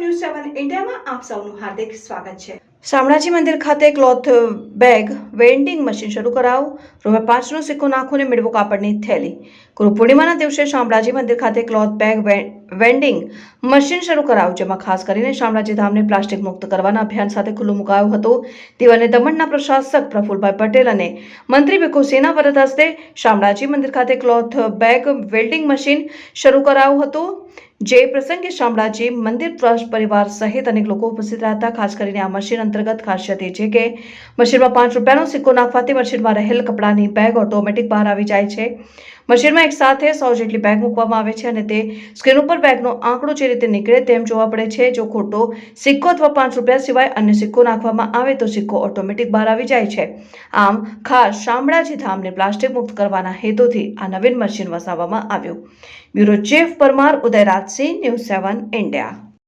News સેવન ઇન્ડિયામાં આપ સૌનું હાર્દિક સ્વાગત છે. શામળાજી મંદિર ખાતે ક્લોથ બેગ વેન્ડિંગ મશીન શરૂ કરાવું. રૂપિયા પાંચનો સિક્કો નાખો ને મેળવો કાપડની થેલી. ગુરુ પૂર્ણિમાના દિવસે શામળાજી મંદિર ખાતે ક્લોથ બેગ વેન્ડિંગ મશીન શરૂ કરાયું જેમાં ખાસ કરીને શામળાજી ધામને પ્લાસ્ટિક મુક્ત કરવાના અભિયાન સાથે ખુલ્લું મુકાયું હતું. તેવા દમણના પ્રશાસક પ્રફુલભાઈ પટેલ અને મંત્રી ભીખુસિંહના વરદ હસ્તે શામળાજી મંદિર ખાતે ક્લોથ બેગ વેલ્ડિંગ મશીન શરૂ કરાયું હતું. જે પ્રસંગે શામળાજી મંદિર ટ્રસ્ટ પરિવાર સહિત અનેક લોકો ઉપસ્થિત રહ્યા હતા. ખાસ કરીને આ મશીન અંતર્ગત ખાસિયત એ છે કે મશીનમાં પાંચ રૂપિયાનો સિક્કો નાખવાથી મશીનમાં રહેલ કપડાની બેગ ઓટોમેટિક બહાર આવી જાય છે. મશીનમાં એક સાથે સો જેટલી બેગ મૂકવામાં આવે છે અને તે સ્ક્રીન ઉપર બેગનો આંકડો જે રીતે નીકળે તેમ જોવા પડે છે. જો ખોટો સિક્કો અથવા પાંચ રૂપિયા સિવાય અન્ય સિક્કો નાખવામાં આવે તો સિક્કો ઓટોમેટિક બહાર આવી જાય છે. આમ ખાસ શામળાજી ધામને પ્લાસ્ટિક મુક્ત કરવાના હેતુથી આ નવીન મશીન વસાવવામાં આવ્યું. Bureau chief Parmar Udayrajsinh news seven India